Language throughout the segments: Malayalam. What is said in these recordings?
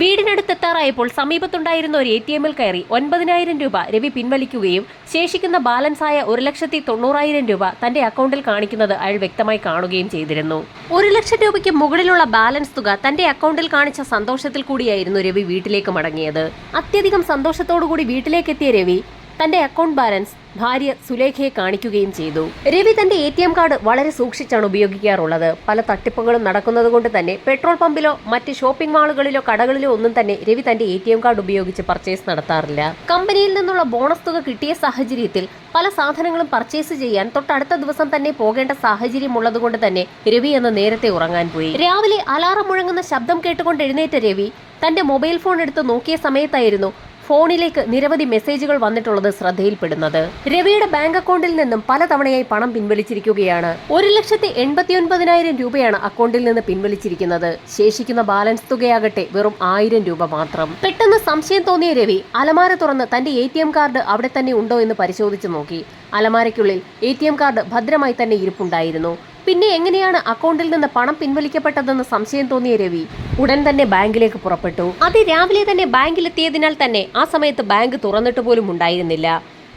വീടിനടുത്തെത്താറായപ്പോൾ സമീപത്തുണ്ടായിരുന്ന ഒരു എ ടി എമ്മിൽ കയറി ഒൻപതിനായിരം രൂപ രവി പിൻവലിക്കുകയും ശേഷിക്കുന്ന ബാലൻസായ ഒരു ലക്ഷത്തി തൊണ്ണൂറായിരം രൂപ തന്റെ അക്കൗണ്ടിൽ കാണിക്കുന്നത് അയാൾ വ്യക്തമായി കാണുകയും ചെയ്തിരുന്നു. ഒരു ലക്ഷം രൂപയ്ക്ക് മുകളിലുള്ള ബാലൻസ് തുക തന്റെ അക്കൗണ്ടിൽ കാണിച്ച സന്തോഷത്തിൽ കൂടിയായിരുന്നു രവി വീട്ടിലേക്ക് മടങ്ങിയത്. അത്യധികം സന്തോഷത്തോടുകൂടി വീട്ടിലേക്കെത്തിയ രവി തന്റെ അക്കൗണ്ട് ബാലൻസ് ഭാര്യ സുലേഖയെ കാണിക്കുകയും ചെയ്തു. രവി തന്റെ എ ടി എം കാർഡ് വളരെ സൂക്ഷിച്ചാണ് ഉപയോഗിക്കാറുള്ളത്. പല തട്ടിപ്പുകളും നടക്കുന്നത് കൊണ്ട് തന്നെ പെട്രോൾ പമ്പിലോ മറ്റ് ഷോപ്പിംഗ് മാളുകളിലോ കടകളിലോ ഒന്നും തന്നെ രവി തന്റെ എ ടി എം കാർഡ് ഉപയോഗിച്ച് പർച്ചേസ് നടത്താറില്ല. കമ്പനിയിൽ നിന്നുള്ള ബോണസ് തുക കിട്ടിയ സാഹചര്യത്തിൽ പല സാധനങ്ങളും പർച്ചേസ് ചെയ്യാൻ തൊട്ടടുത്ത ദിവസം തന്നെ പോകേണ്ട സാഹചര്യം ഉള്ളതുകൊണ്ട് തന്നെ രവി എന്ന് നേരത്തെ ഉറങ്ങാൻ പോയി. രാവിലെ അലാറം മുഴങ്ങുന്ന ശബ്ദം കേട്ടുകൊണ്ട് എഴുന്നേറ്റ രവി തന്റെ മൊബൈൽ ഫോൺ എടുത്ത് നോക്കിയ സമയത്തായിരുന്നു ഫോണിലേക്ക് നിരവധി മെസ്സേജുകൾ വന്നിട്ടുള്ളത് ശ്രദ്ധയിൽപ്പെടുന്നത്. രവിയുടെ ബാങ്ക് അക്കൗണ്ടിൽ നിന്നും പലതവണയായി പണം പിൻവലിച്ചിരിക്കുകയാണ്. ഒരു ലക്ഷത്തി എൺപത്തി ഒൻപതിനായിരം രൂപയാണ് അക്കൗണ്ടിൽ നിന്ന് പിൻവലിച്ചിരിക്കുന്നത്. ശേഷിക്കുന്ന ബാലൻസ് തുകയാകട്ടെ വെറും ആയിരം രൂപ മാത്രം. പെട്ടെന്ന് സംശയം തോന്നിയ രവി അലമാര തുറന്ന് തന്റെ എ കാർഡ് അവിടെ തന്നെ ഉണ്ടോ എന്ന് പരിശോധിച്ചു നോക്കി. അലമാരയ്ക്കുള്ളിൽ എ കാർഡ് ഭദ്രമായി തന്നെ ഇരിപ്പുണ്ടായിരുന്നു. പിന്നെ എങ്ങനെയാണ് അക്കൗണ്ടിൽ നിന്ന് പണം പിൻവലിക്കപ്പെട്ടതെന്ന് സംശയം തോന്നിയ രവി ഉടൻ തന്നെ ബാങ്കിലേക്ക് പുറപ്പെട്ടു. അതിരാവിലെ തന്നെ ബാങ്കിലെത്തിയതിനാൽ തന്നെ ആ സമയത്ത് ബാങ്ക് തുറന്നിട്ട് പോലും ഉണ്ടായിരുന്നില്ല.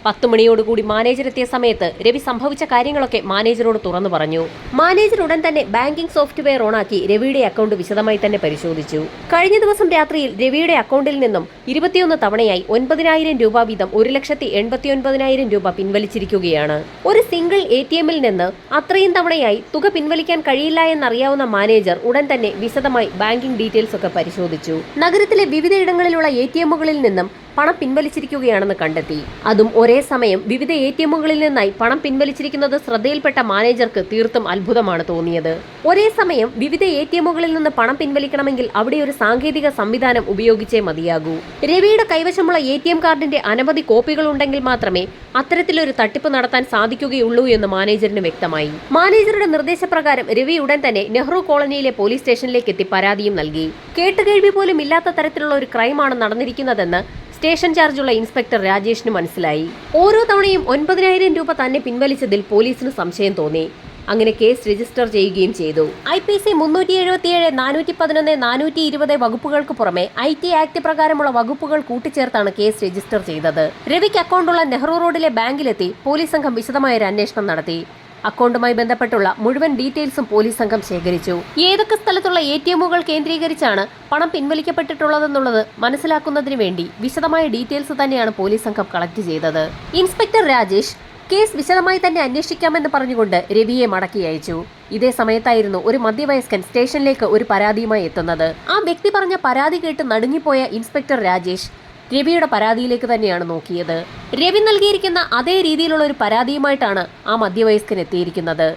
പത്ത് മണിയോടുകൂടി മാനേജർ എത്തിയ സമയത്ത് രവി സംഭവിച്ച കാര്യങ്ങളൊക്കെ മാനേജറോട് തുറന്നു പറഞ്ഞു. മാനേജർ ഉടൻ തന്നെ ബാങ്കിംഗ് സോഫ്റ്റ്വെയർ ഓണാക്കി രവിയുടെ അക്കൗണ്ട് വിശദമായി തന്നെ പരിശോധിച്ചു. കഴിഞ്ഞ ദിവസം രാത്രിയിൽ രവിയുടെ അക്കൗണ്ടിൽ നിന്നും ഇരുപത്തിയൊന്ന് തവണയായി ഒൻപതിനായിരം രൂപ വീതം ഒരു ലക്ഷത്തി എൺപത്തി ഒൻപതിനായിരം രൂപ പിൻവലിച്ചിരിക്കുകയാണ്. ഒരു സിംഗിൾ എ ടി എമ്മിൽ നിന്ന് അത്രയും തവണയായി തുക പിൻവലിക്കാൻ കഴിയില്ല എന്നറിയാവുന്ന മാനേജർ ഉടൻ തന്നെ വിശദമായി ബാങ്കിംഗ് ഡീറ്റെയിൽസ് ഒക്കെ പരിശോധിച്ചു. നഗരത്തിലെ വിവിധയിടങ്ങളിലുള്ള എ ടി എമ്മുകളിൽ നിന്നും പണം പിൻവലിച്ചിരിക്കുകയാണെന്ന് കണ്ടെത്തി. അതും ഒരേ സമയം വിവിധ എ ടി എമ്മുകളിൽ നിന്നായി പണം പിൻവലിച്ചിരിക്കുന്നത് ശ്രദ്ധയിൽപ്പെട്ട മാനേജർക്ക് തീർത്തും അത്ഭുതമാണ് തോന്നിയത്. ഒരേ സമയം വിവിധ എ ടി എമ്മുകളിൽ നിന്ന് പണം പിൻവലിക്കണമെങ്കിൽ അവിടെ ഒരു സാങ്കേതിക സംവിധാനം ഉപയോഗിച്ചേ മതിയാകൂ. രവിയുടെ കൈവശമുള്ള എ ടി എം കാർഡിന്റെ അനവധി കോപ്പികൾ ഉണ്ടെങ്കിൽ മാത്രമേ അത്തരത്തിലൊരു തട്ടിപ്പ് നടത്താൻ സാധിക്കുകയുള്ളൂ എന്ന് മാനേജറിന് വ്യക്തമായി. മാനേജറുടെ നിർദ്ദേശപ്രകാരം രവി ഉടൻ തന്നെ നെഹ്റു കോളനിയിലെ പോലീസ് സ്റ്റേഷനിലേക്ക് എത്തി പരാതിയും നൽകി. കേട്ടുകേൾവി പോലും ഇല്ലാത്ത തരത്തിലുള്ള ഒരു ക്രൈമാണ് നടന്നിരിക്കുന്നതെന്ന് സ്റ്റേഷൻ ചാർജുള്ള ഇൻസ്പെക്ടർ രാജേഷിന് മനസ്സിലായി. ഓരോ തവണയും ഒൻപതിനായിരം രൂപ തന്നെ പിൻവലിച്ചതിൽ പോലീസിന് സംശയം തോന്നി. അങ്ങനെ കേസ് രജിസ്റ്റർ ചെയ്യുകയും ചെയ്തു. ഐ പി സി മുന്നൂറ്റി എഴുപത്തിയേഴ് നാനൂറ്റി പതിനൊന്ന് നാനൂറ്റി ഇരുപത് വകുപ്പുകൾക്ക് പുറമെ ഐ ടി ആക്ട് പ്രകാരമുള്ള വകുപ്പുകൾ കൂട്ടിച്ചേർത്താണ് കേസ് രജിസ്റ്റർ ചെയ്തത്. രവിക്ക് അക്കൗണ്ടുള്ള നെഹ്റു റോഡിലെ ബാങ്കിലെത്തി പോലീസ് സംഘം വിശദമായ ഒരു അന്വേഷണം നടത്തി. അക്കൗണ്ടുമായി ബന്ധപ്പെട്ടുള്ള മുഴുവൻ ഡീറ്റെയിൽസും പോലീസ് സംഘം ശേഖരിച്ചു. ഏതൊക്കെ സ്ഥലത്തുള്ള എ ടി എമ്മുകൾ കേന്ദ്രീകരിച്ചാണ് പണം പിൻവലിക്കപ്പെട്ടിട്ടുള്ളതെന്നുള്ളത് മനസ്സിലാക്കുന്നതിന് വേണ്ടി വിശദമായ ഡീറ്റെയിൽസ് തന്നെയാണ് പോലീസ് സംഘം കളക്ട് ചെയ്തത്. ഇൻസ്പെക്ടർ രാജേഷ് കേസ് വിശദമായി തന്നെ അന്വേഷിക്കാമെന്ന് പറഞ്ഞുകൊണ്ട് രവിയെ മടക്കി അയച്ചു. ഇതേ സമയത്തായിരുന്നു ഒരു മധ്യവയസ്കൻ സ്റ്റേഷനിലേക്ക് ഒരു പരാതിയുമായി എത്തുന്നത്. ആ വ്യക്തി പറഞ്ഞ പരാതി കേട്ട് നടുങ്ങിപ്പോയ ഇൻസ്പെക്ടർ രാജേഷ് രവിയുടെ പരാതിയിലേക്ക് തന്നെയാണ് നോക്കിയത്. രവി നൽകിയിരിക്കുന്ന അതേ രീതിയിലുള്ള ഒരു പരാതിയുമായിട്ടാണ് ആ മധ്യവയസ്കൻ എത്തിയിരിക്കുന്നത്.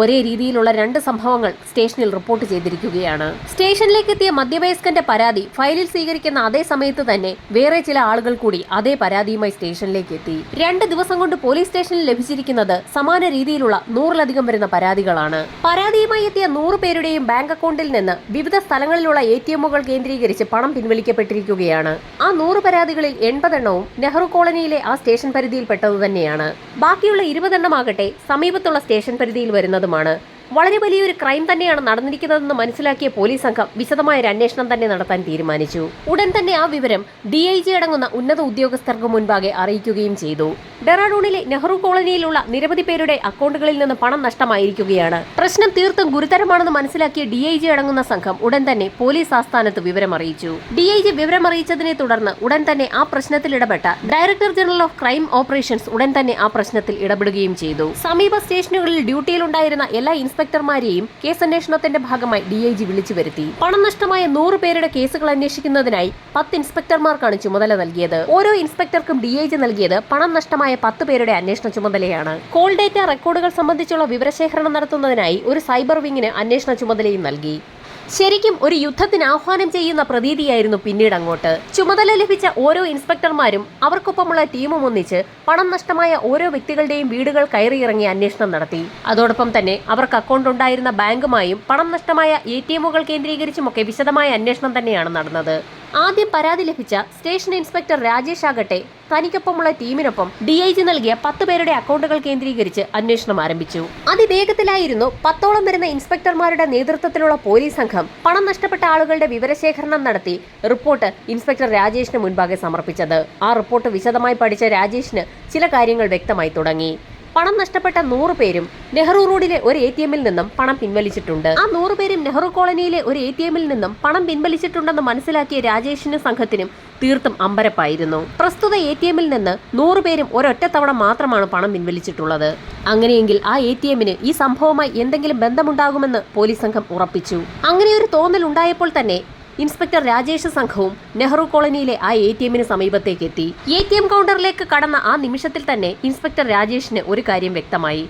ഒരേ രീതിയിലുള്ള രണ്ട് സംഭവങ്ങൾ സ്റ്റേഷനിൽ റിപ്പോർട്ട് ചെയ്തിരിക്കുകയാണ്. സ്റ്റേഷനിലേക്ക് എത്തിയ മധ്യവയസ്കന്റെ പരാതി ഫയലിൽ സ്വീകരിക്കുന്ന അതേ സമയത്ത് തന്നെ വേറെ ചില ആളുകൾ കൂടി അതേ പരാതിയുമായി സ്റ്റേഷനിലേക്ക് എത്തി രണ്ട് ദിവസം കൊണ്ട് പോലീസ് സ്റ്റേഷനിൽ ലഭിച്ചിരിക്കുന്നത് സമാന രീതിയിലുള്ള നൂറിലധികം വരുന്ന പരാതികളാണ്. പരാതിയുമായി എത്തിയ നൂറ് പേരുടെയും ബാങ്ക് അക്കൗണ്ടിൽ നിന്ന് വിവിധ സ്ഥലങ്ങളിലുള്ള എ ടി എമ്മുകൾ കേന്ദ്രീകരിച്ച് പണം പിൻവലിക്കപ്പെട്ടിരിക്കുകയാണ്. ആ നൂറ് പരാതികളിൽ എൺപതെണ്ണവും നെഹ്റു കോളനിയിലെ ആ സ്റ്റേഷൻ പരിധിയിൽപ്പെട്ടത് തന്നെയാണ്. ബാക്കിയുള്ള ഇരുപതെണ്ണമാകട്ടെ സമീപത്തുള്ള സ്റ്റേഷൻ പരിധിയിൽ വരുന്നതുമാണ് വളരെ വലിയൊരു ക്രൈം തന്നെയാണ് നടന്നിരിക്കുന്നതെന്ന് മനസ്സിലാക്കിയ പോലീസ് സംഘം വിശദമായ ഒരു അന്വേഷണം തന്നെ നടത്താൻ തീരുമാനിച്ചു. ഉടൻ തന്നെ ആ വിവരം ഡി ഐ ജി അടങ്ങുന്ന ഉന്നത ഉദ്യോഗസ്ഥർക്ക് മുൻപാകെ അറിയിക്കുകയും ചെയ്തു. ഡെറാഡൂണിലെ നെഹ്റു കോളനിയിലുള്ള നിരവധി പേരുടെ അക്കൗണ്ടുകളിൽ നിന്ന് പണം നഷ്ടമായിരിക്കുകയാണ്. പ്രശ്നം തീർത്തും ഗുരുതരമാണെന്ന് മനസ്സിലാക്കിയ ഡി ഐ ജി അടങ്ങുന്ന സംഘം ഉടൻ തന്നെ പോലീസ് ആസ്ഥാനത്ത് വിവരം അറിയിച്ചു. ഡി ഐ ജി വിവരം അറിയിച്ചതിനെ തുടർന്ന് ഉടൻ തന്നെ ആ പ്രശ്നത്തിൽ ഇടപെട്ട director general of crime operations ഉടൻ തന്നെ ആ പ്രശ്നത്തിൽ ഇടപെടുകയും ചെയ്തു. സമീപ സ്റ്റേഷനുകളിൽ ഡ്യൂട്ടിയിലുണ്ടായിരുന്ന എല്ലാ ഇൻസ്പെക്ടർമാരെയും കേസ് അന്വേഷണത്തിന്റെ ഭാഗമായി ഡി ഐ ജി വിളിച്ചു വരുത്തി. പണം നഷ്ടമായ നൂറ് പേരുടെ കേസുകൾ അന്വേഷിക്കുന്നതിനായി പത്ത് ഇൻസ്പെക്ടർമാർക്കാണ് ചുമതല നൽകിയത്. ഓരോ ഇൻസ്പെക്ടർക്കും ഡി ഐ ജി നൽകിയത് പണം നഷ്ടമായ പത്ത് പേരുടെ അന്വേഷണ ചുമതലയാണ്. കോൾ ഡേറ്റ റെക്കോർഡുകൾ സംബന്ധിച്ചുള്ള വിവരശേഖരണം നടത്തുന്നതിനായി ഒരു സൈബർ വിങ്ങിന് അന്വേഷണ ചുമതലയും നൽകി. ശരിക്കും ഒരു യുദ്ധത്തിന് ആഹ്വാനം ചെയ്യുന്ന പ്രതീതിയായിരുന്നു പിന്നീട് അങ്ങോട്ട്. ചുമതല ലഭിച്ച ഓരോ ഇൻസ്പെക്ടർമാരും അവർക്കൊപ്പമുള്ള ടീമും ഒന്നിച്ച് പണം നഷ്ടമായ ഓരോ വ്യക്തികളുടെയും വീടുകൾ കയറിയിറങ്ങി അന്വേഷണം നടത്തി. അതോടൊപ്പം തന്നെ അവർക്ക് അക്കൗണ്ട് ഉണ്ടായിരുന്ന ബാങ്കുമായും പണം നഷ്ടമായ എ ടി എമ്മുകൾ കേന്ദ്രീകരിച്ചുമൊക്കെ വിശദമായ അന്വേഷണം തന്നെയാണ് നടന്നത്. ആദ്യം പരാതി ലഭിച്ച സ്റ്റേഷൻ ഇൻസ്പെക്ടർ രാജേഷ് ആകട്ടെ തനിക്കൊപ്പമുള്ള ടീമിനൊപ്പം ഡി ഐ ജി നൽകിയ പത്ത് പേരുടെ അക്കൗണ്ടുകൾ കേന്ദ്രീകരിച്ച് അന്വേഷണം ആരംഭിച്ചു. അതിവേഗത്തിലായിരുന്നു പത്തോളം വരുന്ന ഇൻസ്പെക്ടർമാരുടെ നേതൃത്വത്തിലുള്ള പോലീസ് സംഘം പണം നഷ്ടപ്പെട്ട ആളുകളുടെ വിവരശേഖരണം നടത്തി റിപ്പോർട്ട് ഇൻസ്പെക്ടർ രാജേഷിന് മുൻപാകെ സമർപ്പിച്ചത്. ആ റിപ്പോർട്ട് വിശദമായി പഠിച്ച രാജേഷിന് ചില കാര്യങ്ങൾ വ്യക്തമായി തുടങ്ങി. പണം നഷ്ടപ്പെട്ട നൂറ് പേരും നെഹ്റു റോഡിലെ ഒരു എ ടി എമ്മിൽ നിന്നും പണം പിൻവലിച്ചിട്ടുണ്ട്. ആ നൂറ് പേരും നെഹ്റു കോളനിയിലെ ഒരു എ ടി എമ്മിൽ നിന്നും പണം പിൻവലിച്ചിട്ടുണ്ടെന്ന് മനസ്സിലാക്കിയ രാജേഷിനും സംഘത്തിനും തീർത്തും അമ്പരപ്പായിരുന്നു. പ്രസ്തുത എ ടി എമ്മിൽ നിന്ന് നൂറ് പേരും ഒരൊറ്റ തവണ മാത്രമാണ് പണം പിൻവലിച്ചിട്ടുള്ളത്. അങ്ങനെയെങ്കിൽ ആ എ ടി എമ്മിന് ഈ സംഭവവുമായി എന്തെങ്കിലും ബന്ധമുണ്ടാകുമെന്ന് പോലീസ് സംഘം ഉറപ്പിച്ചു. അങ്ങനെ ഒരു തോന്നൽ ഉണ്ടായപ്പോൾ തന്നെ ഇൻസ്പെക്ടർ രാജേഷ് സംഘവും നെഹ്റു കോളനിയിലെ ആ എ ടി എമ്മിന് സമീപത്തേക്ക് എത്തി എ ടി എം കൗണ്ടറിലേക്ക് കടന്ന ആ നിമിഷത്തിൽ തന്നെ ഇൻസ്പെക്ടർ രാജേഷിന് ഒരു കാര്യം വ്യക്തമായി.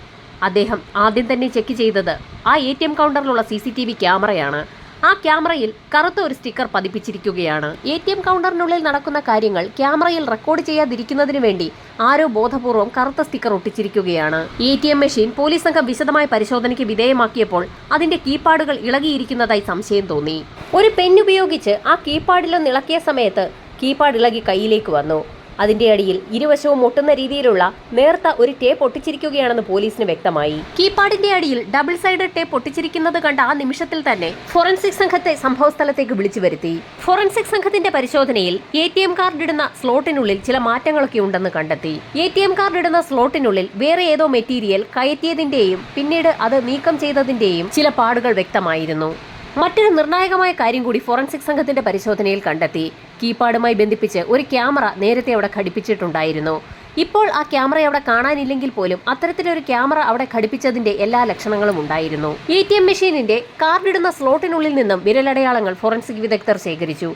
അദ്ദേഹം ആദ്യം തന്നെ ചെക്ക് ചെയ്തത് ആ എ ടി എം കൗണ്ടറിലുള്ള സി സി ടി വി ക്യാമറയാണ്. ആ ക്യാമറയിൽ കറുത്ത ഒരു സ്റ്റിക്കർ പതിപ്പിച്ചിരിക്കുകയാണ്. എ ടി എം കൗണ്ടറിനുള്ളിൽ നടക്കുന്ന കാര്യങ്ങൾ ക്യാമറയിൽ റെക്കോർഡ് ചെയ്യാതിരിക്കുന്നതിന് വേണ്ടി ആരോ ബോധപൂർവം കറുത്ത sticker ഒട്ടിച്ചിരിക്കുകയാണ്. A T M machine police സംഘം വിശദമായ പരിശോധനയ്ക്ക് വിധേയമാക്കിയപ്പോൾ അതിന്റെ കീപാഡുകൾ ഇളകിയിരിക്കുന്നതായി സംശയം തോന്നി. ഒരു പെന്നുപയോഗിച്ച് ആ കീപാഡിലൊന്ന് ഇളക്കിയ സമയത്ത് കീപാഡ് ഇളകി കയ്യിലേക്ക് വന്നു. അതിന്റെ അടിയിൽ ഇരുവശവും ഒട്ടുന്ന രീതിയിലുള്ള നേർത്ത ഒരു ടേപ്പ് ഒട്ടിച്ചിരിക്കുകയാണെന്ന് പോലീസിന് വ്യക്തമായി. കീപാഡിന്റെ അടിയിൽ ഡബിൾ സൈഡ് ടേപ്പ് ഒട്ടിച്ചിരിക്കുന്നത് കണ്ട ആ നിമിഷത്തിൽ തന്നെ ഫോറൻസിക് സംഘത്തെ സംഭവസ്ഥലത്തേക്ക് വിളിച്ചു വരുത്തി. ഫോറൻസിക് സംഘത്തിന്റെ പരിശോധനയിൽ എ ടി എം കാർഡ് ഇടുന്ന സ്ലോട്ടിനുള്ളിൽ ചില മാറ്റങ്ങളൊക്കെ ഉണ്ടെന്ന് കണ്ടെത്തി. എ ടി എം കാർഡ് ഇടുന്ന സ്ലോട്ടിനുള്ളിൽ വേറെ ഏതോ മെറ്റീരിയൽ കയറ്റിയതിന്റെയും പിന്നീട് അത് നീക്കം ചെയ്തതിന്റെയും ചില പാടുകൾ വ്യക്തമായിരുന്നു. മറ്റൊരു നിർണായകമായ കാര്യം കൂടി ഫോറൻസിക് സംഘത്തിന്റെ പരിശോധനയിൽ കണ്ടെത്തി. കീപാഡുമായി ബന്ധിപ്പിച്ച് ഒരു ക്യാമറ നേരത്തെ അവിടെ ഘടിപ്പിച്ചിട്ടുണ്ടായിരുന്നു. ഇപ്പോൾ ആ ക്യാമറ അവിടെ കാണാനില്ലെങ്കിൽ പോലും അത്തരത്തിലൊരു ക്യാമറ അവിടെ ഘടിപ്പിച്ചതിന്റെ എല്ലാ ലക്ഷണങ്ങളും ഉണ്ടായിരുന്നു. എ ടി എം മെഷീനിന്റെ കാർഡിടുന്ന സ്ലോട്ടിനുള്ളിൽ നിന്നും വിരലടയാളങ്ങൾ ഫോറൻസിക് വിദഗ്ധർ ശേഖരിച്ചു.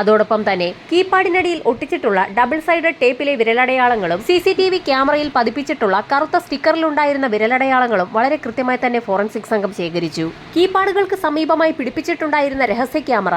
അതോടൊപ്പം തന്നെ കീപാഡിനടിയിൽ ഒട്ടിച്ചിട്ടുള്ള ഡബിൾ സൈഡഡ് ടേപ്പിലെ വിരലടയാളങ്ങളും സി സി ടി വി ക്യാമറയിൽ പതിപ്പിച്ചിട്ടുള്ള കറുത്ത സ്റ്റിക്കറിലുണ്ടായിരുന്ന വിരലടയാളങ്ങളും വളരെ കൃത്യമായി തന്നെ ഫോറൻസിക് സംഘം ശേഖരിച്ചു. കീപാഡുകൾക്ക് സമീപമായി പിടിപ്പിച്ചിട്ടുണ്ടായിരുന്ന രഹസ്യ ക്യാമറ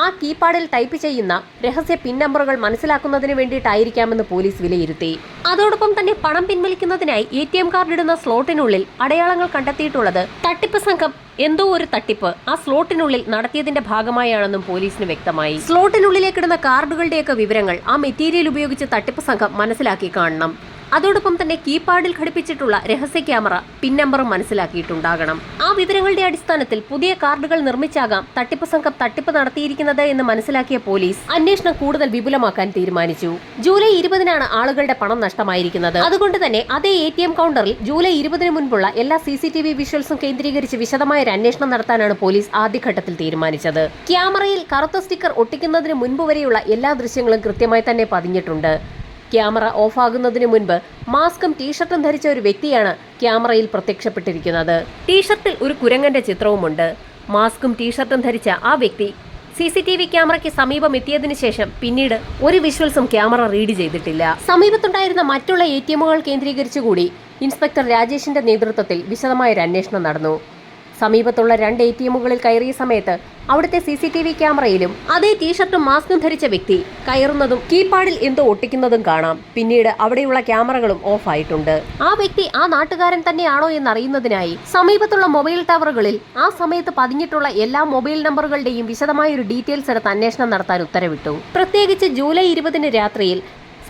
ആ കീപാഡിൽ ടൈപ്പ് ചെയ്യുന്ന രഹസ്യ പിൻ നമ്പറുകൾ മനസ്സിലാക്കുന്നതിന് വേണ്ടിയിട്ടായിരിക്കാമെന്ന് പോലീസ് വിലയിരുത്തി. അതോടൊപ്പം തന്നെ പണം പിൻവലിക്കുന്നതിനായി എ ടി എം കാർഡ് ഇടുന്ന സ്ലോട്ടിനുള്ളിൽ അടയാളങ്ങൾ കണ്ടെത്തിയിട്ടുള്ളത് തട്ടിപ്പ് സംഘം എന്തോ ഒരു തട്ടിപ്പ് ആ സ്ലോട്ടിനുള്ളിൽ നടത്തിയതിന്റെ ഭാഗമായാണെന്നും പോലീസിന് വ്യക്തമായി. സ്ലോട്ടിനുള്ളിലേക്കിടുന്ന കാർഡുകളുടെയൊക്കെ വിവരങ്ങൾ ആ മെറ്റീരിയൽ ഉപയോഗിച്ച് തട്ടിപ്പ് സംഘം മനസ്സിലാക്കി കാണണം. അതോടൊപ്പം തന്നെ കീപാഡിൽ ഘടിപ്പിച്ചിട്ടുള്ള രഹസ്യ ക്യാമറ പിൻ നമ്പറും മനസ്സിലാക്കിയിട്ടുണ്ടാകണം. ആ വിവരങ്ങളുടെ അടിസ്ഥാനത്തിൽ പുതിയ കാർഡുകൾ നിർമ്മിച്ചാകാം തട്ടിപ്പ് സംഘം തട്ടിപ്പ് നടത്തിയിരിക്കുന്നത് എന്ന് മനസ്സിലാക്കിയ പോലീസ് അന്വേഷണം കൂടുതൽ വിപുലമാക്കാൻ തീരുമാനിച്ചു. ജൂലൈ ഇരുപതിനാണ് ആളുകളുടെ പണം നഷ്ടമായിരിക്കുന്നത്. അതുകൊണ്ട് തന്നെ അതേ എ കൗണ്ടറിൽ ജൂലൈ ഇരുപതിന് മുൻപുള്ള എല്ലാ സി സി ടി വി വിഷ്വൽസും കേന്ദ്രീകരിച്ച് വിശദമായ ഒരു അന്വേഷണം നടത്താനാണ് പോലീസ് ആദ്യഘട്ടത്തിൽ തീരുമാനിച്ചത്. ക്യാമറയിൽ കറുത്ത സ്റ്റിക്കർ ഒട്ടിക്കുന്നതിന് മുൻപ് വരെയുള്ള എല്ലാ ദൃശ്യങ്ങളും കൃത്യമായി തന്നെ പതിഞ്ഞിട്ടുണ്ട്. ക്യാമറ ഓഫാകുന്നതിന് മുൻപ് മാസ്കും ടീഷർട്ടും ധരിച്ച ഒരു വ്യക്തിയാണ് ക്യാമറയിൽ പ്രത്യക്ഷപ്പെട്ടിരിക്കുന്നത്. ടീഷർട്ടിൽ ഒരു കുരങ്ങന്റെ ചിത്രവുമുണ്ട്. മാസ്കും ടീഷർട്ടും ധരിച്ച ആ വ്യക്തി സി സി ടി വി ക്യാമറയ്ക്ക് സമീപം എത്തിയതിനു ശേഷം പിന്നീട് ഒരു വിഷ്വൽസും ക്യാമറ റീഡ് ചെയ്തിട്ടില്ല. സമീപത്തുണ്ടായിരുന്ന മറ്റുള്ള എ ടി എമ്മുകൾ കേന്ദ്രീകരിച്ചുകൂടി ഇൻസ്പെക്ടർ രാജേഷിന്റെ നേതൃത്വത്തിൽ വിശദമായ ഒരു അന്വേഷണം നടന്നു. സമീപത്തുള്ള രണ്ട് എ ടി എമ്മുകളിൽ കയറിയ സമയത്ത് അവിടുത്തെ സി സി ടി വി ക്യാമറയിലും അതേ ടീഷർട്ടും മാസ്കും ധരിച്ച വ്യക്തി കയറുന്നതും കീപാഡിൽ എന്തോ ഒട്ടിക്കുന്നതും കാണാം. പിന്നീട് അവിടെയുള്ള ക്യാമറകളും ഓഫ് ആയിട്ടുണ്ട്. ആ വ്യക്തി ആ നാട്ടുകാരൻ തന്നെയാണോ എന്നറിയുന്നതിനായി സമീപത്തുള്ള മൊബൈൽ ടവറുകളിൽ ആ സമയത്ത് പതിഞ്ഞിട്ടുള്ള എല്ലാ മൊബൈൽ നമ്പറുകളുടെയും വിശദമായ ഒരു ഡീറ്റെയിൽസ് എടുത്ത് അന്വേഷണം നടത്താൻ ഉത്തരവിട്ടു. പ്രത്യേകിച്ച് ജൂലൈ ഇരുപതിന് രാത്രിയിൽ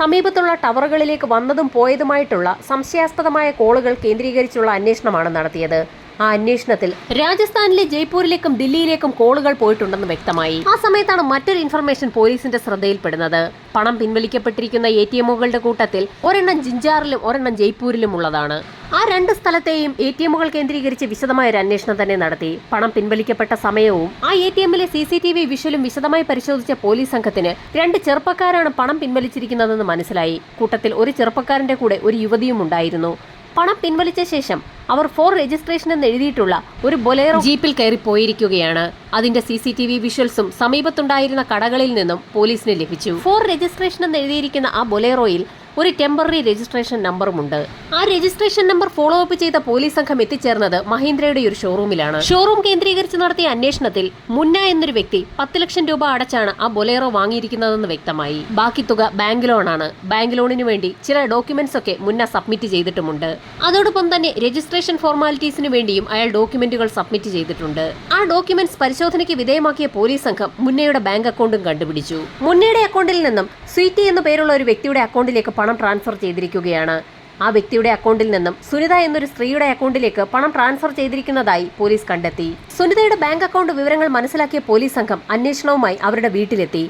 സമീപത്തുള്ള ടവറുകളിലേക്ക് വന്നതും പോയതുമായിട്ടുള്ള സംശയാസ്പദമായ കോളുകൾ കേന്ദ്രീകരിച്ചുള്ള അന്വേഷണമാണ് നടത്തിയത്. ആ അന്വേഷണത്തിൽ രാജസ്ഥാനിലെ ജയ്പൂരിലേക്കും ദില്ലിയിലേക്കും കോളുകൾ പോയിട്ടുണ്ടെന്ന് വ്യക്തമായി. ആ സമയത്താണ് മറ്റൊരു ഇൻഫർമേഷൻ പോലീസിന്റെ ശ്രദ്ധയിൽപ്പെടുന്നത്. പണം പിൻവലിക്കപ്പെട്ടിരിക്കുന്ന എ ടി എമ്മുകളുടെ കൂട്ടത്തിൽ ഒരെണ്ണം ജിഞ്ചാറിലും ഒരെണ്ണം ജയ്പൂരിലും ഉള്ളതാണ്. ആ രണ്ട് സ്ഥലത്തെയും എ ടി എമ്മുകൾ കേന്ദ്രീകരിച്ച് വിശദമായ ഒരു അന്വേഷണം തന്നെ നടത്തി. പണം പിൻവലിക്കപ്പെട്ട സമയവും ആ എ ടി എമ്മിലെ സി സി ടി വി വിഷ്വലും വിശദമായി പരിശോധിച്ച പോലീസ് സംഘത്തിന് രണ്ട് ചെറുപ്പക്കാരാണ് പണം പിൻവലിച്ചിരിക്കുന്നതെന്ന് മനസ്സിലായി. കൂട്ടത്തിൽ ഒരു ചെറുപ്പക്കാരന്റെ കൂടെ ഒരു യുവതിയും ഉണ്ടായിരുന്നു. പണം പിൻവലിച്ച ശേഷം അവർ ഫോർ രജിസ്ട്രേഷൻ എന്ന് എഴുതിയിട്ടുള്ള ഒരു ബൊലേറോ ജീപ്പിൽ കയറി പോയിരിക്കുകയാണ്. അതിന്റെ സി സി ടി വി വിഷ്വൽസും സമീപത്തുണ്ടായിരുന്ന കടകളിൽ നിന്നും പോലീസിന് ലഭിച്ചു. ഫോർ രജിസ്ട്രേഷൻ എന്ന് എഴുതിയിരിക്കുന്ന ആ ബൊലേറോയിൽ ഒരു ടെമ്പററി രജിസ്ട്രേഷൻ നമ്പറുമുണ്ട് ആ രജിസ്ട്രേഷൻ നമ്പർ ഫോളോ അപ്പ് ചെയ്ത പോലീസ് സംഘം എത്തിച്ചേർന്നത് മഹീന്ദ്രയുടെ ഒരു ഷോറൂമിലാണ് ഷോറൂം കേന്ദ്രീകരിച്ച് നടത്തിയ അന്വേഷണത്തിൽ മുന്ന എന്നൊരു വ്യക്തി പത്ത് ലക്ഷം രൂപ അടച്ചാണ് ആ ബൊലേറോ വാങ്ങിയിരിക്കുന്നതെന്ന് വ്യക്തമായി. ബാക്കി തുക ബാങ്ക് ലോണാണ് ബാങ്ക് ലോണിന് വേണ്ടി ചില ഡോക്യുമെന്റ്സ് ഒക്കെ മുന്ന സബ്മിറ്റ് ചെയ്തിട്ടുമുണ്ട്. അതോടൊപ്പം തന്നെ രജിസ്ട്രേഷൻ ഫോർമാലിറ്റീസിന് വേണ്ടിയും അയാൾ ഡോക്യുമെന്റുകൾ സബ്മിറ്റ് ചെയ്തിട്ടുണ്ട്. ആ ഡോക്യുമെന്റ്സ് പരിശോധനയ്ക്ക് വിധേയമാക്കിയ പോലീസ് സംഘം മുന്നയുടെ ബാങ്ക് അക്കൗണ്ടും കണ്ടുപിടിച്ചു. മുന്നയുടെ അക്കൗണ്ടിൽ നിന്നും സ്വീറ്റി എന്ന പേരുള്ള ഒരു വ്യക്തിയുടെ അക്കൗണ്ടിലേക്ക് പണം ട്രാൻസ്ഫർ ചെയ്തിരിക്കുകയാണ്. ആ വ്യക്തിയുടെ അക്കൗണ്ടിൽ നിന്നും സുനിത എന്നൊരു സ്ത്രീയുടെ അക്കൗണ്ടിലേക്ക് പണം ട്രാൻസ്ഫർ ചെയ്തിരിക്കുന്നതായി പോലീസ് കണ്ടെത്തി. സുനിതയുടെ ബാങ്ക് അക്കൗണ്ട് വിവരങ്ങൾ മനസ്സിലാക്കിയ പോലീസ് സംഘം അന്വേഷണവുമായി അവരുടെ വീട്ടിലെത്തി.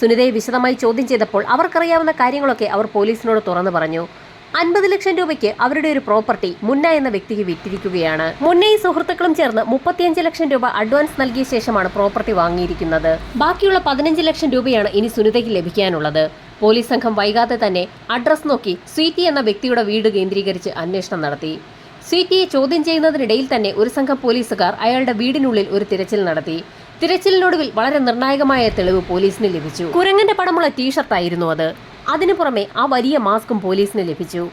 സുനിതയെ വിശദമായി ചോദ്യം ചെയ്തപ്പോൾ അവർക്കറിയാവുന്ന കാര്യങ്ങളൊക്കെ അവർ പോലീസിനോട് തുറന്നു പറഞ്ഞു. അൻപത് ലക്ഷം രൂപയ്ക്ക് അവരുടെ ഒരു പ്രോപ്പർട്ടി മുന്ന എന്ന വ്യക്തിക്ക് വിറ്റിരിക്കുകയാണ്. മുന്നയും സുഹൃത്തുക്കളും ചേർന്ന് മുപ്പത്തിയഞ്ച് ലക്ഷം രൂപ അഡ്വാൻസ് നൽകിയ ശേഷമാണ് പ്രോപ്പർട്ടി വാങ്ങിയിരിക്കുന്നത്. ബാക്കിയുള്ള പതിനഞ്ച് ലക്ഷം രൂപയാണ് ഇനി സുനിതയ്ക്ക് ലഭിക്കാനുള്ളത്. പോലീസ് സംഘം വൈകാതെ തന്നെ അഡ്രസ് നോക്കി സ്വീറ്റി എന്ന വ്യക്തിയുടെ വീട് കേന്ദ്രീകരിച്ച് അന്വേഷണം നടത്തി. സ്വീറ്റിയെ ചോദ്യം ചെയ്യുന്നതിനിടയിൽ തന്നെ ഒരു സംഘം പോലീസുകാർ അയാളുടെ വീടിനുള്ളിൽ ഒരു തിരച്ചിൽ നടത്തി. തിരച്ചിലിനൊടുവിൽ വളരെ നിർണായകമായ തെളിവ് പോലീസിന് ലഭിച്ചു. കുരങ്ങന്റെ പടമുള്ള ടീഷർട്ടായിരുന്നു അത്. അതിനു പുറമെ ആ വലിയ മാസ്കും പോലീസിന് ലഭിച്ചു.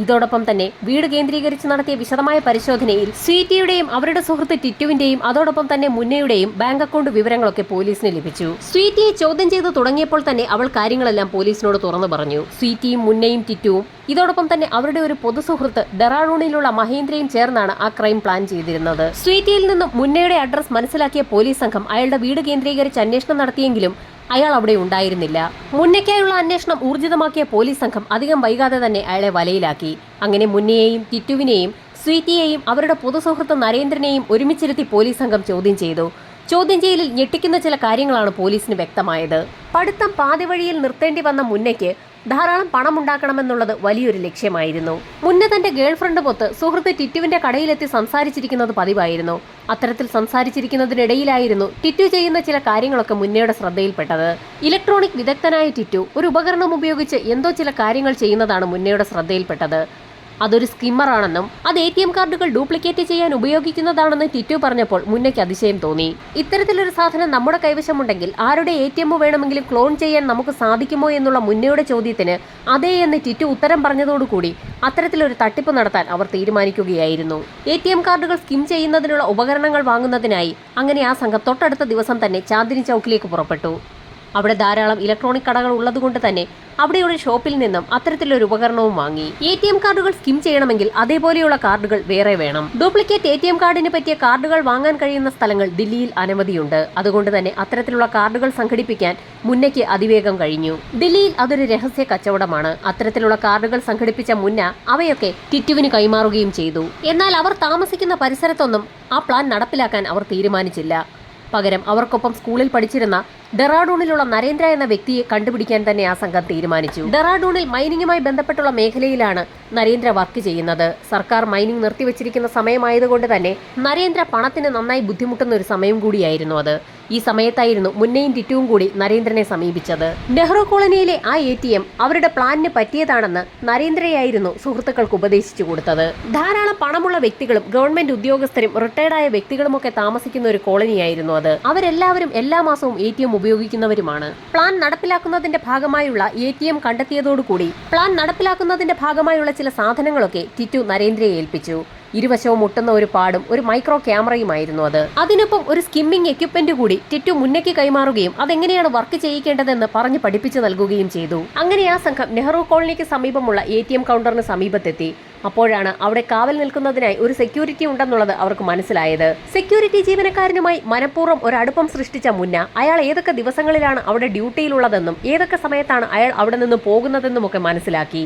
ഇതോടൊപ്പം തന്നെ വീട് കേന്ദ്രീകരിച്ച് നടത്തിയ വിശദമായ പരിശോധനയിൽ സ്വീറ്റിയുടെയും അവരുടെ സുഹൃത്ത് ടിറ്റുവിന്റെയും അതോടൊപ്പം തന്നെ മുന്നയുടെയും ബാങ്ക് അക്കൗണ്ട് വിവരങ്ങളൊക്കെ പോലീസിന് ലഭിച്ചു. സ്വീറ്റിയെ ചോദ്യം ചെയ്ത് തുടങ്ങിയപ്പോൾ തന്നെ അവൾ കാര്യങ്ങളെല്ലാം പോലീസിനോട് തുറന്നു പറഞ്ഞു. സ്വീറ്റിയും മുന്നയും ടിറ്റുവും ഇതോടൊപ്പം തന്നെ അവരുടെ ഒരു പൊതുസുഹൃത്ത് ഡെറാഡൂണിലുള്ള മഹേന്ദ്രയും ചേർന്നാണ് ആ ക്രൈം പ്ലാൻ ചെയ്തിരുന്നത്. സ്വീറ്റിയിൽ നിന്നും മുന്നയുടെ അഡ്രസ് മനസ്സിലാക്കിയ പോലീസ് സംഘം അയാളുടെ വീട് കേന്ദ്രീകരിച്ച് അന്വേഷണം നടത്തിയെങ്കിലും അയാൾ അവിടെ ഉണ്ടായിരുന്നില്ല. മുന്നയ്ക്കായുള്ള അന്വേഷണം ഊർജിതമാക്കിയ പോലീസ് സംഘം അധികം വൈകാതെ തന്നെ അയാളെ വലയിലാക്കി. അങ്ങനെ മുന്നയെയും ടിറ്റുവിനെയും സ്വീറ്റിയെയും അവരുടെ പൊതുസുഹൃത്ത് നരേന്ദ്രനെയും ഒരുമിച്ചിരുത്തി പോലീസ് സംഘം ചോദ്യം ചെയ്തു. ചോദ്യം ചെയ്യലിൽ ഞെട്ടിക്കുന്ന ചില കാര്യങ്ങളാണ് പോലീസിന് വ്യക്തമായത്. പഠിത്തം പാതിവഴിയിൽ നിർത്തേണ്ടി വന്ന മുന്നയ്ക്ക് ധാരാളം പണം ഉണ്ടാക്കണമെന്നുള്ളത് വലിയൊരു ലക്ഷ്യമായിരുന്നു. മുന്നേ തന്റെ ഗേൾഫ്രണ്ട് പൊത്ത് സുഹൃത്ത് ടിറ്റുവിന്റെ കടയിലെത്തി സംസാരിച്ചിരിക്കുന്നത് പതിവായിരുന്നു. അത്തരത്തിൽ സംസാരിച്ചിരിക്കുന്നതിനിടയിലായിരുന്നു ടിറ്റു ചെയ്യുന്ന ചില കാര്യങ്ങളൊക്കെ മുന്നയുടെ ശ്രദ്ധയിൽപ്പെട്ടത്. ഇലക്ട്രോണിക് വിദഗ്ധനായ ടിറ്റു ഒരു ഉപകരണം ഉപയോഗിച്ച് എന്തോ ചില കാര്യങ്ങൾ ചെയ്യുന്നതാണ് മുന്നയുടെ ശ്രദ്ധയിൽപ്പെട്ടത്. അതൊരു സ്കിമ്മറാണെന്നും അത് എ ടി എം കാർഡുകൾ ഡ്യൂപ്ലിക്കേറ്റ് ചെയ്യാൻ ഉപയോഗിക്കുന്നതാണെന്ന് ടിറ്റു പറഞ്ഞപ്പോൾ മുന്നയ്ക്ക് അതിശയം തോന്നി. ഇത്തരത്തിലൊരു സാധനം നമ്മുടെ കൈവശമുണ്ടെങ്കിൽ ആരുടെ എ ടി എം വേണമെങ്കിലും ക്ലോൺ ചെയ്യാൻ നമുക്ക് സാധിക്കുമോ എന്നുള്ള മുന്നയുടെ ചോദ്യത്തിന് അതേ എന്ന് ടിറ്റു ഉത്തരം പറഞ്ഞതോടുകൂടി അത്തരത്തിലൊരു തട്ടിപ്പ് നടത്താൻ അവർ തീരുമാനിക്കുകയായിരുന്നു. എ ടി എം കാർഡുകൾ സ്കിം ചെയ്യുന്നതിനുള്ള ഉപകരണങ്ങൾ വാങ്ങുന്നതിനായി അങ്ങനെ ആ സംഘം തൊട്ടടുത്ത ദിവസം തന്നെ ചാന്ദിനി ചൗക്കിലേക്ക് പുറപ്പെട്ടു. അവിടെ ധാരാളം ഇലക്ട്രോണിക് കടകൾ ഉള്ളതുകൊണ്ട് തന്നെ അവിടെയുള്ള ഷോപ്പിൽ നിന്നും അത്തരത്തിലൊരു ഉപകരണവും വാങ്ങി. എ ടി എം കാർഡുകൾ സ്കിം ചെയ്യണമെങ്കിൽ അതേപോലെയുള്ള കാർഡുകൾ വേറെ വേണം. ഡ്യൂപ്ലിക്കേറ്റ് എ ടി എം കാർഡിന് പറ്റിയ കാർഡുകൾ വാങ്ങാൻ കഴിയുന്ന സ്ഥലങ്ങൾ ദില്ലിയിൽ അനവധിയുണ്ട്. അതുകൊണ്ട് തന്നെ അത്തരത്തിലുള്ള കാർഡുകൾ സംഘടിപ്പിക്കാൻ മുന്നയ്ക്ക് അതിവേഗം കഴിഞ്ഞു. ദില്ലിയിൽ അതൊരു രഹസ്യ കച്ചവടമാണ്. അത്തരത്തിലുള്ള കാർഡുകൾ സംഘടിപ്പിച്ച മുന്ന അവയൊക്കെ ടിറ്റുവിന് കൈമാറുകയും ചെയ്തു. എന്നാൽ അവർ താമസിക്കുന്ന പരിസരത്തൊന്നും ആ പ്ലാൻ നടപ്പിലാക്കാൻ അവർ തീരുമാനിച്ചില്ല. പകരം അവർക്കൊപ്പം സ്കൂളിൽ പഠിച്ചിരുന്ന ഡെറാഡൂണിലുള്ള നരേന്ദ്ര എന്ന വ്യക്തിയെ കണ്ടുപിടിക്കാൻ തന്നെ ആ സംഘം തീരുമാനിച്ചു. ഡെറാഡൂണിൽ മൈനിങ്ങുമായി ബന്ധപ്പെട്ടുള്ള മേഖലയിലാണ് നരേന്ദ്ര വർക്ക് ചെയ്യുന്നത്. സർക്കാർ മൈനിങ് നിർത്തിവെച്ചിരിക്കുന്ന സമയമായതുകൊണ്ട് തന്നെ നരേന്ദ്ര പണത്തിന് നന്നായി ബുദ്ധിമുട്ടുന്ന ഒരു സമയം കൂടിയായിരുന്നു അത്. ഈ സമയത്തായിരുന്നു മുന്നയും ടിറ്റുവും കൂടി നരേന്ദ്രനെ സമീപിച്ചത്. നെഹ്റു കോളനിയിലെ ആ എ ടി എം അവരുടെ പ്ലാനിന് പറ്റിയതാണെന്ന് നരേന്ദ്രയായിരുന്നു സുഹൃത്തുക്കൾക്ക് ഉപദേശിച്ചു കൊടുത്തത്. ധാരാളം പണമുള്ള വ്യക്തികളും ഗവൺമെന്റ് ഉദ്യോഗസ്ഥരും റിട്ടയർഡായ വ്യക്തികളുമൊക്കെ താമസിക്കുന്ന ഒരു കോളനിയായിരുന്നു അത്. അവരെല്ലാവരും എല്ലാ മാസവും എ ടി എം ഉപയോഗിക്കുന്നവരുമാണ്. പ്ലാൻ നടപ്പിലാക്കുന്നതിന്റെ ഭാഗമായുള്ള എ ടി എം കണ്ടെത്തിയതോടുകൂടി പ്ലാൻ നടപ്പിലാക്കുന്നതിന്റെ ഭാഗമായുള്ള ചില സാധനങ്ങളൊക്കെ ടിറ്റു നരേന്ദ്രയെ ഏൽപ്പിച്ചു. ഇരുവശവും മുട്ടുന്ന ഒരു പാടും ഒരു മൈക്രോ ക്യാമറയുമായിരുന്നു അത്. അതിനൊപ്പം ഒരു സ്കിമ്മിംഗ് എക്യുപ്മെന്റ് കൂടി ടിറ്റു മുന്നേക്ക് കൈമാറുകയും അതെങ്ങനെയാണ് വർക്ക് ചെയ്യിക്കേണ്ടതെന്ന് പറഞ്ഞു പഠിപ്പിച്ചു നൽകുകയും ചെയ്തു. അങ്ങനെ ആ സംഘം നെഹ്റു കോളനിക്ക് സമീപമുള്ള എ ടി എം കൗണ്ടറിന് സമീപത്തെത്തി. അപ്പോഴാണ് അവിടെ കാവൽ നിൽക്കുന്നതിനായി ഒരു സെക്യൂരിറ്റി ഉണ്ടെന്നുള്ളത് അവർക്ക് മനസ്സിലായത്. സെക്യൂരിറ്റി ജീവനക്കാരനുമായി മനഃപൂർവം ഒരു അടുപ്പം സൃഷ്ടിച്ച മുന്ന അയാൾ ഏതൊക്കെ ദിവസങ്ങളിലാണ് അവിടെ ഡ്യൂട്ടിയിലുള്ളതെന്നും ഏതൊക്കെ സമയത്താണ് അയാൾ അവിടെ നിന്ന് പോകുന്നതെന്നും ഒക്കെ മനസ്സിലാക്കി.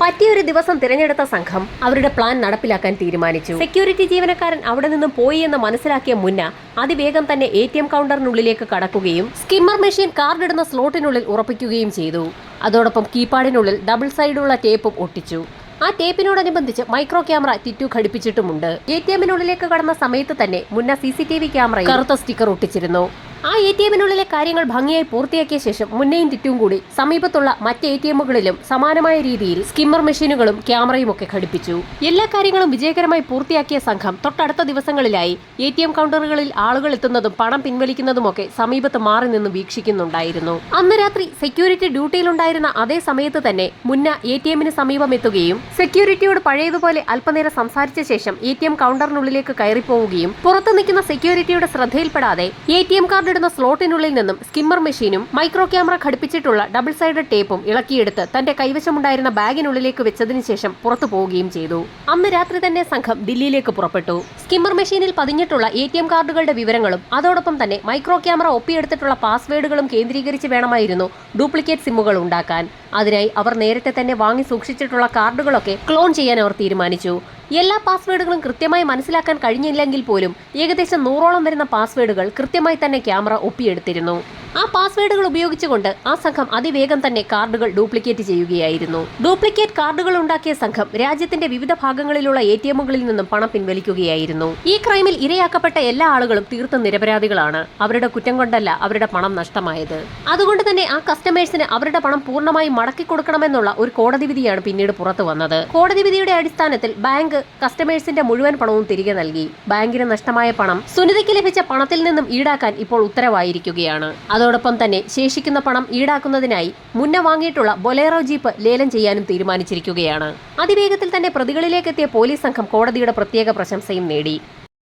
പറ്റിയൊരു ദിവസം തിരഞ്ഞെടുത്ത സംഘം അവരുടെ പ്ലാൻ നടപ്പിലാക്കാൻ തീരുമാനിച്ചു. സെക്യൂരിറ്റി ജീവനക്കാരൻ അവിടെ നിന്നും പോയി എന്ന് മനസ്സിലാക്കിയ മുന്ന അതിവേഗം തന്നെ എ ടി എം കൗണ്ടറിനുള്ളിലേക്ക് കടക്കുകയും സ്കിമ്മർ മെഷീൻ കാർഡ് ഇടുന്ന സ്ലോട്ടിനുള്ളിൽ ഉറപ്പിക്കുകയും ചെയ്തു. അതോടൊപ്പം കീപാഡിനുള്ളിൽ ഡബിൾ സൈഡുള്ള ടേപ്പും ഒട്ടിച്ചു. ആ ടേപ്പിനോടനുബന്ധിച്ച് മൈക്രോ ക്യാമറ ടിറ്റു ഘടിപ്പിച്ചിട്ടുമുണ്ട്. എ ടി എമ്മിനുള്ളിലേക്ക് കടന്ന സമയത്ത് തന്നെ മുന്ന സി സി ടി വി ക്യാമറയിൽ കറുത്ത സ്റ്റിക്കർ ഒട്ടിച്ചിരുന്നു. ആ എ ടി എമ്മിനുള്ളിലെ കാര്യങ്ങൾ ഭംഗിയായി പൂർത്തിയാക്കിയ ശേഷം മുന്നയും തിറ്റും കൂടി. സമീപത്തുള്ള മറ്റ് എ ടി എമ്മുകളിലും സമാനമായ രീതിയിൽ സ്കിമ്മർ മെഷീനുകളും ക്യാമറയും ഒക്കെ ഘടിപ്പിച്ചു. എല്ലാ കാര്യങ്ങളും വിജയകരമായി പൂർത്തിയാക്കിയ സംഘം തൊട്ടടുത്ത ദിവസങ്ങളിലായി എ ടി എം കൗണ്ടറുകളിൽ ആളുകൾ എത്തുന്നതും പണം പിൻവലിക്കുന്നതുമൊക്കെ സമീപത്ത് മാറി നിന്ന് വീക്ഷിക്കുന്നുണ്ടായിരുന്നു. അന്ന് രാത്രി സെക്യൂരിറ്റി ഡ്യൂട്ടിയിലുണ്ടായിരുന്ന അതേ സമയത്ത് തന്നെ മുന്ന എ ടി എമ്മിന് സമീപം എത്തുകയും സെക്യൂരിറ്റിയോട് പഴയതുപോലെ അല്പനേരം സംസാരിച്ച ശേഷം എ ടി എം കൗണ്ടറിനുള്ളിലേക്ക് കയറിപ്പോവുകയും പുറത്തു നിൽക്കുന്ന സെക്യൂരിറ്റിയുടെ ശ്രദ്ധയിൽപ്പെടാതെ എ ടി എം കാർഡ് ഇടുന്ന സ്ലോട്ടിനുള്ളിൽ നിന്നും സ്കിമ്മർ മെഷീനും മൈക്രോ ക്യാമറ ഘടിപ്പിച്ചിട്ടുള്ള ഡബിൾ സൈഡ് ടേപ്പും ഇളക്കിയെടുത്ത് തന്റെ കൈവശമുണ്ടായിരുന്ന ബാഗിനുള്ളിലേക്ക് വെച്ചതിന് ശേഷം പുറത്തു പോവുകയും ചെയ്തു. അന്ന് രാത്രി തന്നെ സംഘം ദില്ലിയിലേക്ക് പുറപ്പെട്ടു. സ്കിമ്മർ മെഷീനിൽ പതിഞ്ഞിട്ടുള്ള എ ടി എം കാർഡുകളുടെ വിവരങ്ങളും അതോടൊപ്പം തന്നെ മൈക്രോ ക്യാമറ ഒപ്പിയെടുത്തിട്ടുള്ള പാസ്വേഡുകളും കേന്ദ്രീകരിച്ച് വേണമായിരുന്നു ഡ്യൂപ്ലിക്കേറ്റ് സിമ്മുകൾ ഉണ്ടാക്കാൻ. അതിനായി അവർ നേരത്തെ തന്നെ വാങ്ങി സൂക്ഷിച്ചിട്ടുള്ള കാർഡുകളൊക്കെ ക്ലോൺ ചെയ്യാൻ അവർ തീരുമാനിച്ചു. എല്ലാ പാസ്വേഡുകളും കൃത്യമായി മനസ്സിലാക്കാൻ കഴിഞ്ഞില്ലെങ്കിൽ പോലും ഏകദേശം നൂറോളം വരുന്ന പാസ്വേഡുകൾ കൃത്യമായി തന്നെ ക്യാമറ ഒപ്പിയെടുത്തിരുന്നു. ആ പാസ്വേഡുകൾ ഉപയോഗിച്ചുകൊണ്ട് ആ സംഘം അതിവേഗം തന്നെ കാർഡുകൾ ഡ്യൂപ്ലിക്കേറ്റ് ചെയ്യുകയായിരുന്നു. ഡ്യൂപ്ലിക്കേറ്റ് കാർഡുകൾ ഉണ്ടാക്കിയ സംഘം രാജ്യത്തിന്റെ വിവിധ ഭാഗങ്ങളിലുള്ള എ ടി എമ്മുകളിൽ നിന്നും പണം പിൻവലിക്കുകയായിരുന്നു. ഈ ക്രൈമിൽ ഇരയാക്കപ്പെട്ട എല്ലാ ആളുകളും തീർത്തും നിരപരാധികളാണ്. അവരുടെ കുറ്റം കൊണ്ടല്ല അവരുടെ പണം നഷ്ടമായത്. അതുകൊണ്ട് തന്നെ ആ കസ്റ്റമേഴ്സിന് അവരുടെ പണം പൂർണമായും മടക്കി കൊടുക്കണമെന്നുള്ള ഒരു കോടതി വിധിയാണ് പിന്നീട് പുറത്തു വന്നത്. കോടതി വിധിയുടെ അടിസ്ഥാനത്തിൽ ബാങ്ക് കസ്റ്റമേഴ്സിന്റെ മുഴുവൻ പണവും തിരികെ നൽകി. ബാങ്കിന് നഷ്ടമായ പണം സുനിതയ്ക്ക് ലഭിച്ച പണത്തിൽ നിന്നും ഈടാക്കാൻ ഇപ്പോൾ ഉത്തരവായിരിക്കുകയാണ്. അതോടൊപ്പം തന്നെ ശേഷിക്കുന്ന പണം ഈടാക്കുന്നതിനായി മുന്നേ വാങ്ങിയിട്ടുള്ള ബൊലേറോ ജീപ്പ് ലേലം ചെയ്യാനും തീരുമാനിച്ചിരിക്കുകയാണ്. അതിവേഗത്തിൽ തന്നെ പ്രതികളിലേക്കെത്തിയ പോലീസ് സംഘം കോടതിയുടെ പ്രത്യേക പ്രശംസയും നേടി.